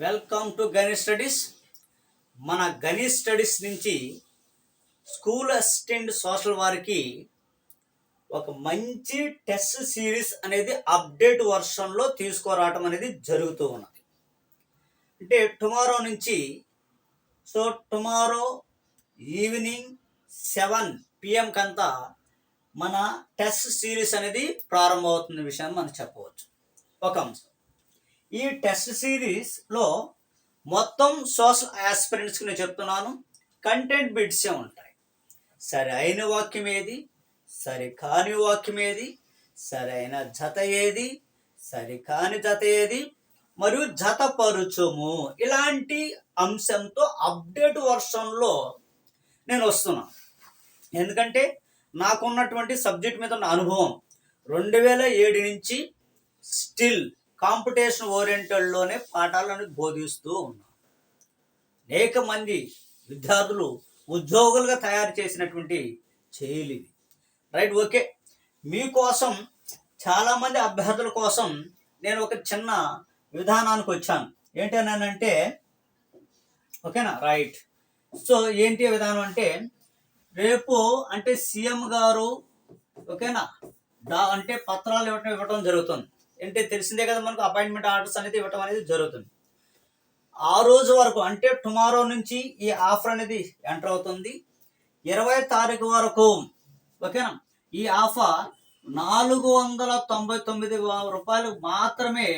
Welcome to Ganesh studies. మన Ganesh studies నుంచి school assistant social వారికి ఒక మంచి టెస్ట్ సిరీస్ అనేది అప్డేట్ వర్షన్లో తీసుకురావటం అనేది జరుగుతూ ఉన్నది. అంటే టుమారో నుంచి so tomorrow evening seven PM కంతా మన టెస్ట్ సిరీస్ అనేది ప్రారంభమవుతున్న విషయాన్ని మనం చెప్పవచ్చు. ఒక అంశం. ఈ టెస్ట్ సిరీస్లో మొత్తం సోషల్ ఆస్పిరెంట్స్కి నేను చెప్తున్నాను. కంటెంట్ బిట్సే ఉంటాయి. సరైన వాక్యం ఏది? సరి కాని వాక్యం ఏది? సరైన జత ఏది? సరి కాని జత ఏది? మరియు జతపరుచుము ఇలాంటి అంశంతో అప్డేట్ వర్షన్లో నేను వస్తున్నాను ఎందుకంటే నాకున్నటువంటి సబ్జెక్ట్ మీద ఉన్న అనుభవం. రెండు వేల ఏడు నుంచి స్టిల్ కాంపిటీషన్ ఓరియంటెడ్లోనే పాఠాలను బోధిస్తూ ఉన్నాను అనేక మంది విద్యార్థులు ఉద్యోగులుగా తయారు చేసినటువంటి చేయలు రైట్ ఓకే. మీకోసం చాలామంది అభ్యర్థుల కోసం నేను ఒక చిన్న విధానానికి వచ్చాను. ఏంటనంటే ఓకేనా? రైట్. సో ఏంటి విధానం అంటే రేపు అంటే సీఎం గారు ఓకేనా? దా అంటే పత్రాలు ఇవ్వటం ఇవ్వటం జరుగుతుంది. అంటే తెలిసిందే కదా మనకు అపాయింట్మెంట్ ఆర్డర్స్ అనేది ఇవ్వటం అనేది జరుగుతుంది. ఆ రోజు వరకు అంటే టుమారో నుంచి ఈ ఆఫర్ అనేది ఎంటర్ అవుతుంది. ఇరవై తారీఖు వరకు ఓకేనా? ఈ ఆఫర్ నాలుగు వందల తొంభై తొమ్మిది రూపాయలు మాత్రమే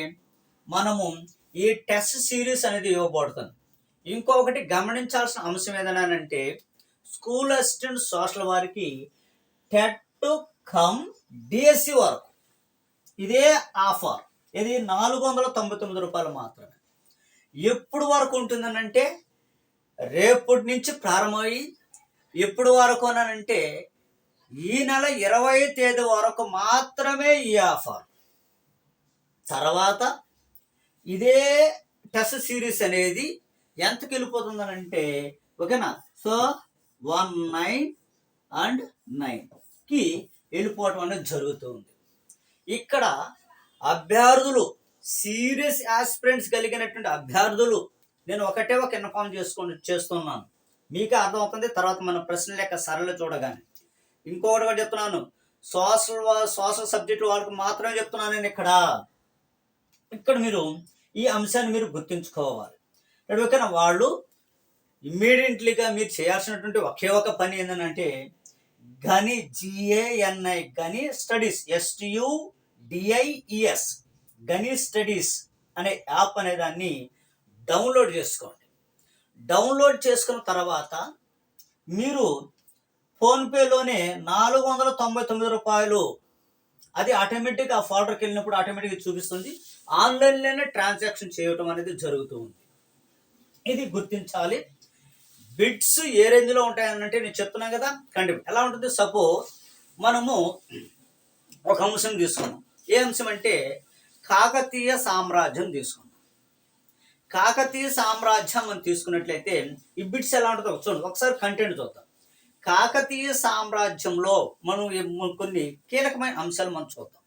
మనము ఈ టెస్ట్ సిరీస్ అనేది ఇవ్వబడుతుంది. ఇంకొకటి గమనించాల్సిన అంశం ఏదనంటే స్కూల్ అసిస్టెంట్ సోషల్ వారికి టెట్ కమ్ డిఎస్సి వరకు ఇదే ఆఫర్. ఇది నాలుగు వందల తొంభై తొమ్మిది రూపాయలు మాత్రమే. ఎప్పుడు వరకు ఉంటుందనంటే రేపటి నుంచి ప్రారంభమై ఎప్పుడు వరకు అనంటే ఈ నెల ఇరవై తేదీ వరకు మాత్రమే ఈ ఆఫర్. తర్వాత ఇదే టెస్ట్ సిరీస్ అనేది ఎంతకి వెళ్ళిపోతుందనంటే ఓకేనా? సో వన్ నైన్ అండ్ నైన్కి వెళ్ళిపోవటం అనేది జరుగుతుంది ఇక్కడ అభ్యర్థులు సీరియస్ ఆస్పిరెంట్స్ కలిగినటువంటి అభ్యర్థులు నేను ఒకటే ఒక ఇన్ఫార్మ్ చేసుకొని చేస్తున్నాను. మీకే అర్థమవుతుంది తర్వాత మన ప్రశ్నల యొక్క సరళ చూడగానే. ఇంకొకటి కూడా చెప్తున్నాను సోషల్ సోషల్ సబ్జెక్టు వాళ్ళకి మాత్రమే చెప్తున్నాను నేను ఇక్కడ. ఇక్కడ మీరు ఈ అంశాన్ని మీరు గుర్తుంచుకోవాలి. ఓకేనా వాళ్ళు ఇమ్మీడియట్లీగా మీరు చేయాల్సినటువంటి ఒకే ఒక పని ఏంటంటే గని జిఏఎన్ఐ గని స్టడీస్ ఎస్టియు డిఐఈఎస్ గని స్టడీస్ అనే యాప్ అనే దాన్ని డౌన్లోడ్ చేసుకోండి. డౌన్లోడ్ చేసుకున్న తర్వాత మీరు ఫోన్పేలోనే నాలుగు వందల తొంభై తొమ్మిది రూపాయలు అది ఆటోమేటిక్ ఆ ఫోల్డర్కి వెళ్ళినప్పుడు ఆటోమేటిక్గా చూపిస్తుంది. ఆన్లైన్లోనే ట్రాన్సాక్షన్ చేయటం అనేది జరుగుతూ ఉంది. ఇది గుర్తించాలి. బిట్స్ ఏ రేంజ్లో ఉంటాయనంటే నేను చెప్తున్నాను కదా కండి. ఎలా ఉంటుంది? సపోజ్ మనము ఒక అంశం తీసుకున్నాం ఏ అంశం అంటే కాకతీయ సామ్రాజ్యం తీసుకున్నాం కాకతీయ సామ్రాజ్యం మనం తీసుకున్నట్లయితే ఈ బిట్స్ ఎలా ఉంటుందో చూడండి ఒకసారి కంటెంట్ చూద్దాం. కాకతీయ సామ్రాజ్యంలో మనం కొన్ని కీలకమైన అంశాలు మనం చూద్దాం.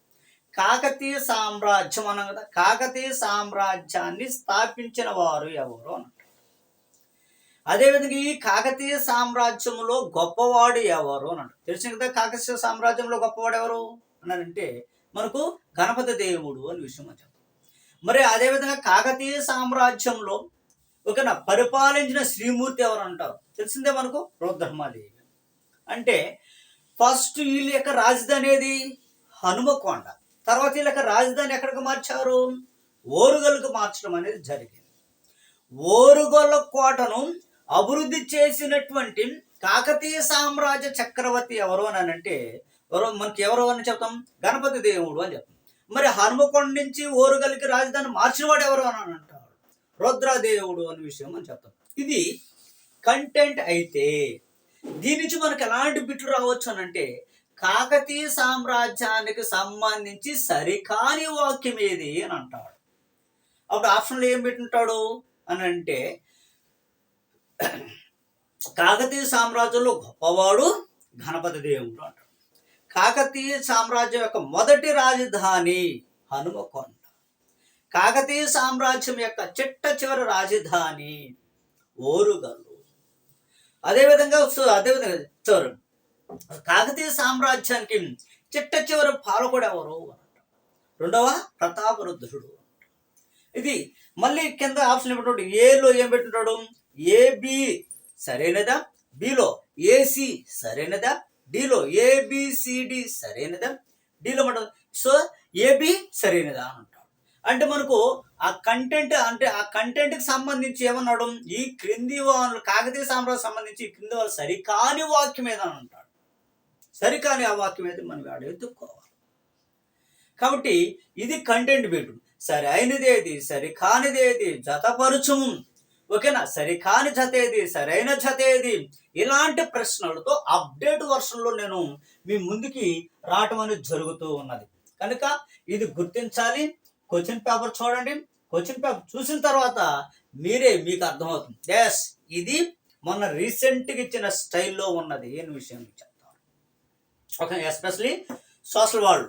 కాకతీయ సామ్రాజ్యం అన్నాం కదా కాకతీయ సామ్రాజ్యాన్ని స్థాపించిన వారు ఎవరు అని అదేవిధంగా ఈ కాకతీయ సామ్రాజ్యంలో గొప్పవాడు ఎవరు అని అంటారు. కదా కాకతీయ సామ్రాజ్యంలో గొప్పవాడు ఎవరు అన్నారంటే మనకు గణపతి దేవుడు అని విషయం అని చెప్తాం. మరి అదేవిధంగా కాకతీయ సామ్రాజ్యంలో ఒక పరిపాలించిన శ్రీమూర్తి ఎవరు అంటారు? తెలిసిందే మనకు? రుద్రమాదేవి. అంటే ఫస్ట్ వీళ్ళ యొక్క రాజధాని ఏది? హనుమకొండ. తర్వాత వీళ్ళ యొక్క రాజధాని ఎక్కడికి మార్చారు? ఓరుగల్కు మార్చడం అనేది జరిగింది. ఓరుగొల్ల కోటను అభివృద్ధి చేసినటువంటి కాకతీయ సామ్రాజ్య చక్రవర్తి ఎవరు అని అంటే మనకి ఎవరు అని చెప్తాం? గణపతి దేవుడు అని చెప్తాం. మరి హనుమకొండ నుంచి ఓరుగలికి రాజధాని మార్చినవాడు ఎవరు అని అంటాడు రుద్రదేవుడు అనే విషయం అని చెప్తాం. ఇది కంటెంట్ అయితే దీని నుంచి మనకు ఎలాంటి బిట్లు రావచ్చు అని అంటే కాకతీయ సామ్రాజ్యానికి సంబంధించి సరికాని వాక్యం ఏది అని అంటాడు. అప్పుడు ఆప్షన్లో ఏం పెట్టుంటాడు అని అంటే కాకతీయ సామ్రాజ్యంలో గొప్పవాడు గణపతి దేవుడు అంటాడు. కాకతీయ సామ్రాజ్యం యొక్క మొదటి రాజధాని హనుమకొండ. కాకతీయ సామ్రాజ్యం యొక్క చిట్ట చివరి రాజధాని ఓరుగల్లు. అదేవిధంగా అదేవిధంగా చూడండి. కాకతీయ సామ్రాజ్యానికి చిట్ట చివరి పాలకుడు ఎవరు రెండవ ప్రతాపరుద్రుడు ఇది మళ్ళీ కింద ఆప్షన్ ఏమిటాడు ఏలో ఏం పెట్టుంటాడు? ఏబి సరైనదా? బిలో ఏసి సరైనదా? డిలో ఏబిసిడి సరైనదా? డిలో మాట సో ఏబి సరైనదా అని అంటాడు అంటే మనకు ఆ కంటెంట్ అంటే ఆ కంటెంట్కి సంబంధించి ఏమన్నాడు ఈ క్రింది వాళ్ళు కాకతీయ సామ్రాజ్యం సంబంధించి ఈ క్రింది వాళ్ళు సరికాని వాక్యం ఏదని అంటాడు. సరికాని ఆ వాక్యం అయితే మనం ఆడ ఎత్తుక్కోవాలి? కాబట్టి ఇది కంటెంట్ బిట్ సరైనదేది సరికానిదేది జతపరుచుము. ఓకేనా? సరికాని జత ఏది సరైన జత ఏది ఇలాంటి ప్రశ్నలతో అప్డేట్ వర్షన్లో నేను మీ ముందుకి రావటం అనేది జరుగుతూ ఉన్నది. కనుక ఇది గుర్తించాలి. క్వశ్చన్ పేపర్ చూడండి. క్వశ్చన్ పేపర్ చూసిన తర్వాత మీరే మీకు అర్థమవుతుంది. ఎస్ ఇది మొన్న రీసెంట్గా ఇచ్చిన స్టైల్లో ఉన్నది. అని విషయం చెప్తాను. ఓకే ఎస్పెషలీ సోషల్ వాళ్ళు.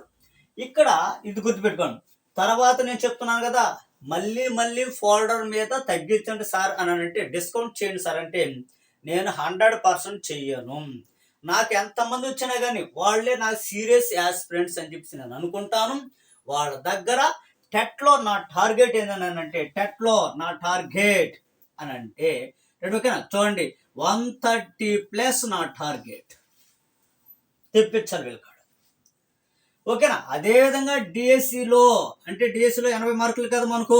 ఇక్కడ ఇది గుర్తుపెట్టుకోండి. తర్వాత నేను చెప్తున్నాను కదా మళ్ళీ మళ్ళీ ఫోల్డర్ మీద తగ్గించండి సార్ అని అంటే డిస్కౌంట్ చేయండి సార్ అంటే నేను హండ్రెడ్ పర్సెంట్ చెయ్యను. నాకు ఎంతమంది వచ్చినా కానీ వాళ్ళే నాకు సీరియస్ యాస్పిరెంట్స్ అని చెప్పి నేను అనుకుంటాను. వాళ్ళ దగ్గర టెట్లో నా టార్గెట్ ఏందని అంటే టెట్లో నా టార్గెట్ అని అంటే ఓకేనా చూడండి వన్ థర్టీ ప్లస్ నా టార్గెట్ తెప్పించాలి వీళ్ళకి. ఓకేనా? అదే విధంగా డిఎస్సిలో అంటే డిఎస్సిలో ఎనభై మార్కులు కదా మనకు.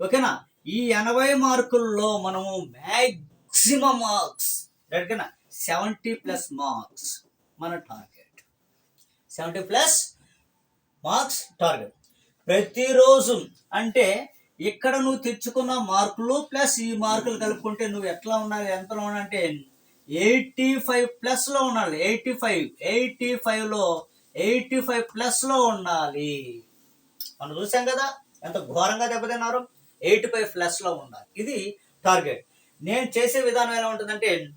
ఓకేనా? ఈ ఎనభై మార్కుల్లో మనము మ్యాక్సిమం మార్క్స్ ఓకేనా సెవెంటీ ప్లస్ మార్క్స్ మన target seventy plus marks target ప్రతిరోజు అంటే ఇక్కడ నువ్వు తెచ్చుకున్న మార్కులు ప్లస్ ఈ మార్కులు కలుపుకుంటే నువ్వు ఎట్లా ఉండాలి ఎంతలో ఉన్నా అంటే ఎయిటీ ఫైవ్ ప్లస్లో ఉండాలి ఎయిటీ ఫైవ్ ఎయిటీ ఫైవ్లో ఎయిటీ ఫైవ్ ప్లస్లో ఉండాలి. మనం చూసాం కదా ఎంత ఘోరంగా దెబ్బతిన్నారు? ఎయిటీ ఫైవ్ ప్లస్లో ఉండాలి. ఇది టార్గెట్. నేను చేసే విధానం ఎలా ఉంటుందంటే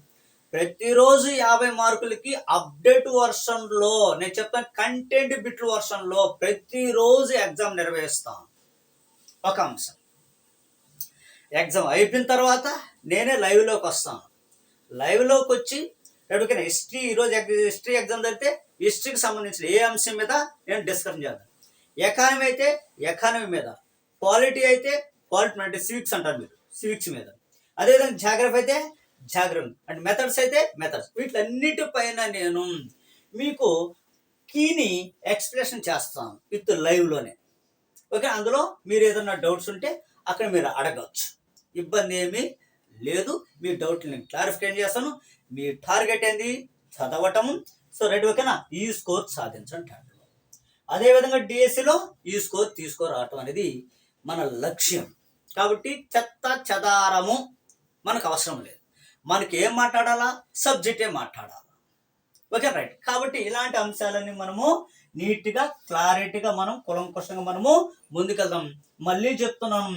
ప్రతిరోజు యాభై మార్కులకి అప్డేట్ వర్షన్లో నేను చెప్తాను కంటెంట్ బిట్లు వర్షన్లో ప్రతిరోజు ఎగ్జామ్ నిర్వహిస్తాను ఒక అంశం. ఎగ్జామ్ అయిపోయిన తర్వాత నేనే లైవ్లోకి వస్తాను. లైవ్లోకి వచ్చి ఎక్కడికైనా హిస్టరీ ఈరోజు హిస్టరీ ఎగ్జామ్ జరిగితే హిస్టరీకి సంబంధించిన ఏ అంశం మీద నేను డిస్కషన్ చేద్దాం. ఎకానమీ అయితే ఎకానమీ మీద పాలిటీ అయితే పాలిటీ అంటే సివిక్స్ అంటారు మీరు సివిక్స్ మీద. అదేవిధంగా జాగ్రఫీ అయితే జాగ్రఫీ అంటే మెథడ్స్ అయితే మెథడ్స్ వీటిలన్నిటిపైన నేను మీకు కీని ఎక్స్ప్రెషన్ చేస్తాను విత్ లైవ్లోనే ఓకే అందులో మీరు ఏదన్నా డౌట్స్ ఉంటే అక్కడ మీరు అడగవచ్చు. ఇబ్బంది ఏమీ లేదు. మీ డౌట్ నేను క్లారిఫికేషన్ చేస్తాను. మీ టార్గెట్ ఏంది? చదవటం. సో రెడీ ఓకేనా ఈ స్కోర్ సాధించండి టార్గెట్ అదేవిధంగా డిఎస్సిలో ఈ స్కోర్ తీసుకురావటం అనేది మన లక్ష్యం. కాబట్టి చెత్త చెదారము మనకు అవసరం లేదు. మనకి ఏం మాట్లాడాలా? సబ్జెక్టే మాట్లాడాలా. Okay right. కాబట్టి ఇలాంటి అంశాలన్నీ మనము నీట్గా క్లారిటీగా మనం కులంకుశంగా మనము ముందుకెళ్దాం. మళ్ళీ చెప్తున్నాం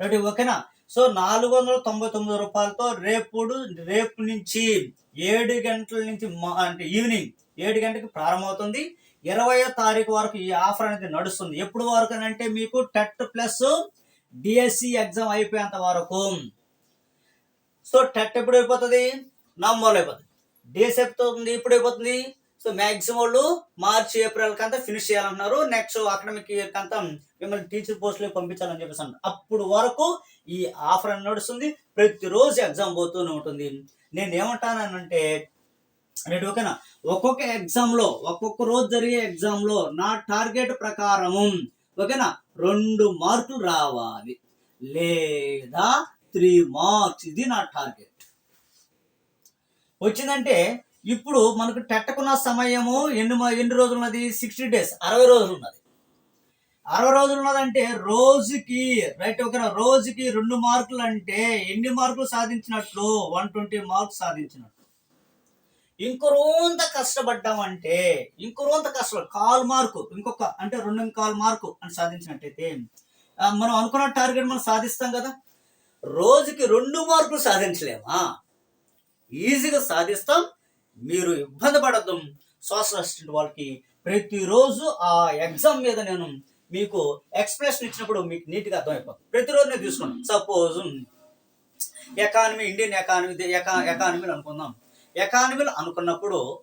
రెడీ ఓకేనా సో నాలుగు వందల తొంభై తొమ్మిది రూపాయలతో రేపుడు రేపు నుంచి ఏడు గంటల నుంచి అంటే ఈవినింగ్ ఏడు గంటకి ప్రారంభమవుతుంది. ఇరవయో తారీఖు వరకు ఈ ఆఫర్ అనేది నడుస్తుంది. ఎప్పుడు వరకు అని అంటే మీకు టెట్ ప్లస్ డిఎస్సి ఎగ్జామ్ అయిపోయేంత వరకు. సో టెట్ ఎప్పుడు అయిపోతుంది? నవంబర్లో అయిపోతుంది డిఎస్సి అయిపోతుంది? ఇప్పుడు అయిపోతుంది సో మ్యాక్సిమం వాళ్ళు మార్చి ఏప్రిల్ కంతా ఫినిష్ చేయాలంటున్నారు. నెక్స్ట్ అకాడమిక్ ఇయర్ కంతా మిమ్మల్ని టీచర్ పోస్టులకు పంపించాలని చెప్పేసి అన్నారు అప్పుడు వరకు ఈ ఆఫర్ అని నడుస్తుంది. ప్రతిరోజు ఎగ్జామ్ పోతూనే ఉంటుంది. నేను ఏమంటానంటే రైట్ ఓకేనా ఒక్కొక్క ఎగ్జామ్లో ఒక్కొక్క రోజు జరిగే ఎగ్జామ్లో నా టార్గెట్ ప్రకారము ఓకేనా రెండు మార్కులు రావాలి. లేదా త్రీ మార్క్స్ ఇది నా టార్గెట్ వచ్చిందంటే ఇప్పుడు మనకు టెట్టకున్న సమయము ఎన్ని మ- ఎన్ని రోజులు ఉన్నది సిక్స్టీ డేస్ అరవై రోజులు ఉన్నది అరవై రోజులు ఉన్నదంటే రోజుకి రైట్ ఒక రోజుకి రెండు మార్కులు అంటే ఎన్ని మార్కులు సాధించినట్లు? వన్ ట్వంటీ మార్క్స్ సాధించినట్లు. ఇంకొంత కష్టపడ్డామంటే ఇంకొంత కష్టపడ కాల్ మార్కు ఇంకొక అంటే రెండు కాల్ మార్కు అని సాధించినట్టయితే మనం అనుకున్న టార్గెట్ మనం సాధిస్తాం కదా? రోజుకి రెండు మార్కులు సాధించలేమా? ఈజీగా సాధిస్తాం మీరు ఇబ్బంది పడద్దు. సోషల్ అసిస్టెంట్ వాళ్ళకి ప్రతిరోజు ఆ ఎగ్జామ్ మీద నేను మీకు ఎక్స్ప్రెషన్ ఇచ్చినప్పుడు మీకు నీట్గా అర్థమైపోతుంది. ప్రతిరోజు నేను తీసుకున్నాను సపోజ్ ఎకానమీ ఇండియన్ ఎకానమీ ఎకా ఎకానమీలు అనుకుందాం. ఎకానమీలు అనుకున్నప్పుడు